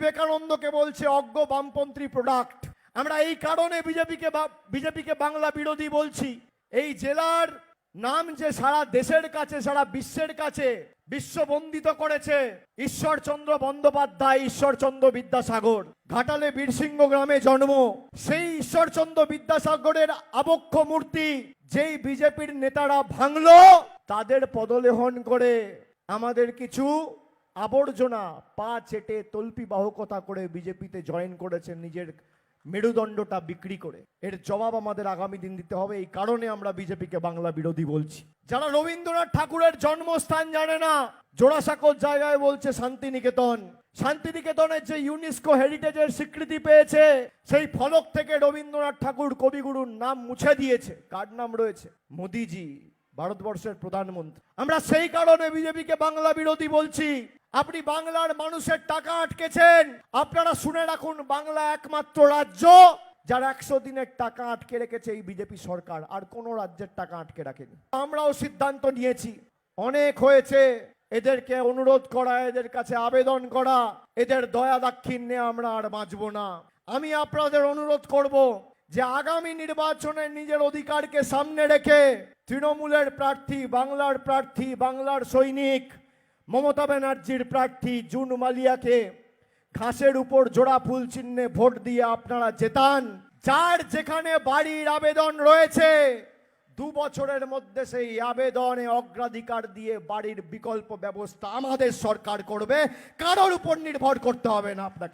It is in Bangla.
বিবেকানন্দকে বলছে অজ্ঞ বামপন্থী প্রোডাক্ট আমরা এই কারণে বিজেপিকে বিজেপিকে বাংলা বিরোধী বলছি। এই জেলার নাম যে সারা দেশের কাছে, সারা বিশ্বের কাছে বিশ্ববন্দিত করেছে ঈশ্বরচন্দ্র বন্দ্যোপাধ্যায়, ঈশ্বরচন্দ্র বিদ্যাসাগর। ঘাটালে বীরসিংহ গ্রামে জন্ম। সেই ঈশ্বরচন্দ্র বিদ্যাসাগরের আবক্ষ মূর্তি যেই বিজেপির নেতারা ভাঙল, তাদের পদলেহন করে। আমাদের কিছু আবর্জনা পা চেটে তল্পি বাহকতা করে বিজেপিতে জয়েন করেছেন নিজের মেরুদণ্ডটা বিক্রি করে। এর জবাব আমাদের আগামী দিন দিতে হবে। এই কারণে আমরা বিজেপিকে বাংলা বিরোধী বলছি। যারা রবীন্দ্রনাথ ঠাকুরের জন্মস্থান জানে না, জোড়াসাঁকোর জায়গায় বলছে শান্তিনিকেতন। শান্তিনিকেতনের যে ইউনেস্কো হেরিটেজের স্বীকৃতি পেয়েছে, সেই ফলক থেকে রবীন্দ্রনাথ ঠাকুর কবিগুরুর নাম মুছে দিয়েছে। কার নাম রয়েছে? মোদিজি, ভারতবর্ষের প্রধানমন্ত্রী। আমরা সেই কারণে বিজেপিকে বাংলা বিরোধী বলছি। আপনি বাংলার মানুষের টাকা আটকেছেন। আপনারা শুনে রাখুন, বাংলা একমাত্র রাজ্য যার একশো দিনের টাকা আটকে রেখেছে এই বিজেপি সরকার, আর কোন রাজ্যের টাকা আটকে রাখেনি। আমরাও সিদ্ধান্ত নিয়েছি, অনেক হয়েছে, এদেরকে অনুরোধ করা, এদের কাছে আবেদন করা, এদের দয়া দাক্ষিণ্যে আমরা আর বাঁচবো না। আমি আপনাদের অনুরোধ করব যে আগামী নির্বাচনে নিজের অধিকারকে সামনে রেখে তৃণমূলের প্রার্থী, বাংলার প্রার্থী, বাংলার সৈনিক মমতা ব্যানার্জির প্রার্থী জুন মালিয়াকে ঘাসের উপর জোড়া ফুল চিহ্নে ভোট দিয়ে আপনারা জেতান। যার যেখানে বাড়ির আবেদন রয়েছে, দু বছরের মধ্যে সেই আবেদনে অগ্রাধিকার দিয়ে বাড়ির বিকল্প ব্যবস্থা আমাদের সরকার করবে। কারোর উপর নির্ভর করতে হবে না আপনাকে।